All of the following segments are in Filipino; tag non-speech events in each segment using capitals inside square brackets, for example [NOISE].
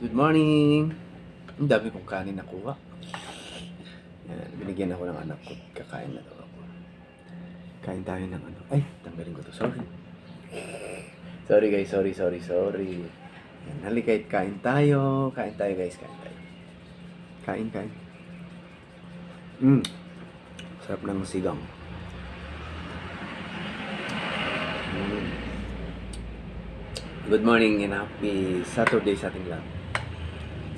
Good morning! Ang dami kong kanin nakuha. Yan, binigyan ako ng anak ko. Kakain na daw ako. Kain tayo ng ano. Ay, tanggalin ko to. Sorry. Sorry guys, sorry, sorry, sorry. Yan, halikait kain tayo. Kain tayo guys, kain tayo. Kain, kain. Mm. Sarap ng sigang. Mm. Good morning and happy Saturday sa ating lahat.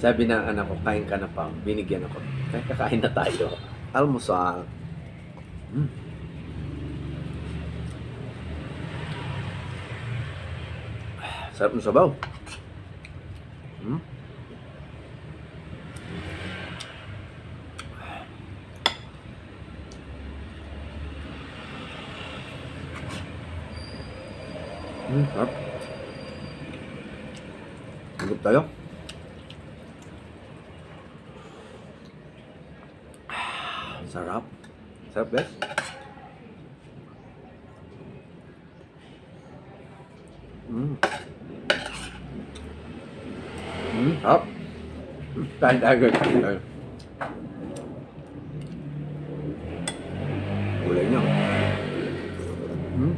Sabi ng anak ko, kain ka na pa. Binigyan ako. Kaya kakain na tayo. Almusal. Mm. Sarap ng sabaw. Mm. Mm, sarap. Higop tayo. Ah, Sarap. Sarap guys. Mm. Mm, sarap. Mm, Kain tayo guys. Kain tayo. Gulay niya. Mm.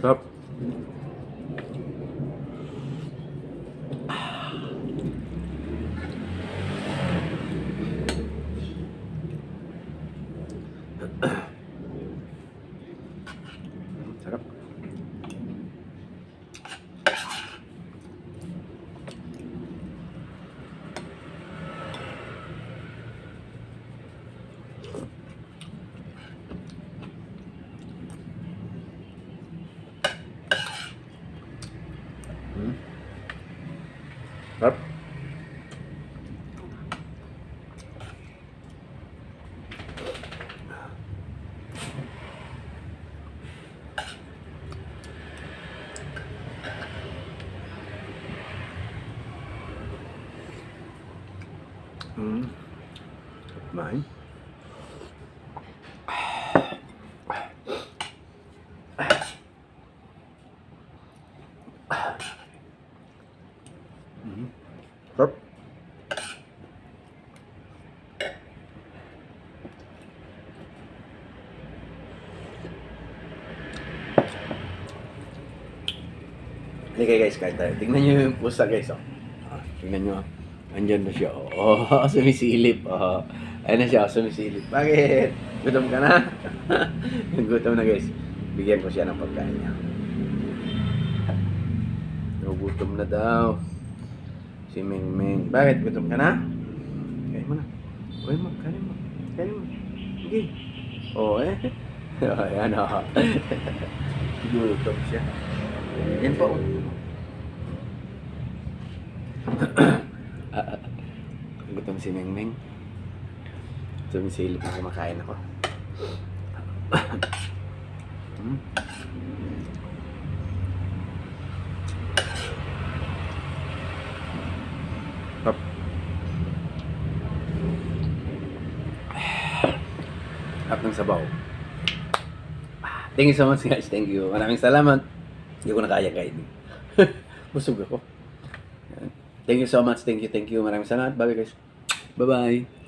Sarap. सरफ़ Hmm. Kumain. Hmm. Sarap. Halika guys, kain tayo. Tingnan nyo yung pusa guys. Oh. Tingnan nyo. ah. Andyan na siya. Oh, [LAUGHS] oh sumisilip. Oh. Ayun na siya, oh, sumisilip. Bakit? Gutom ka na? [LAUGHS] Gutom na guys. Bigyan ko siya ng pagkain niya. Nagugutom na daw. Si Ming Ming. Bakit? Gutom ka na? Kain mo na. Kain mo, kain mo. Kain mo. Sige. Oh, eh. [LAUGHS] Oh, ayan, oh. Gutom siya. Yan po. [CLEARS THROAT] Si Ming. Sumisilip na kumakain ako. Hmm. Hop. Hap ng sabaw. Thank you so much guys. Thank you. Maraming salamat. Hindi ko na kaya kainin. [LAUGHS] Busog ako. Thank you so much. Thank you, thank you. Maraming salamat. Bye guys. Bye-bye.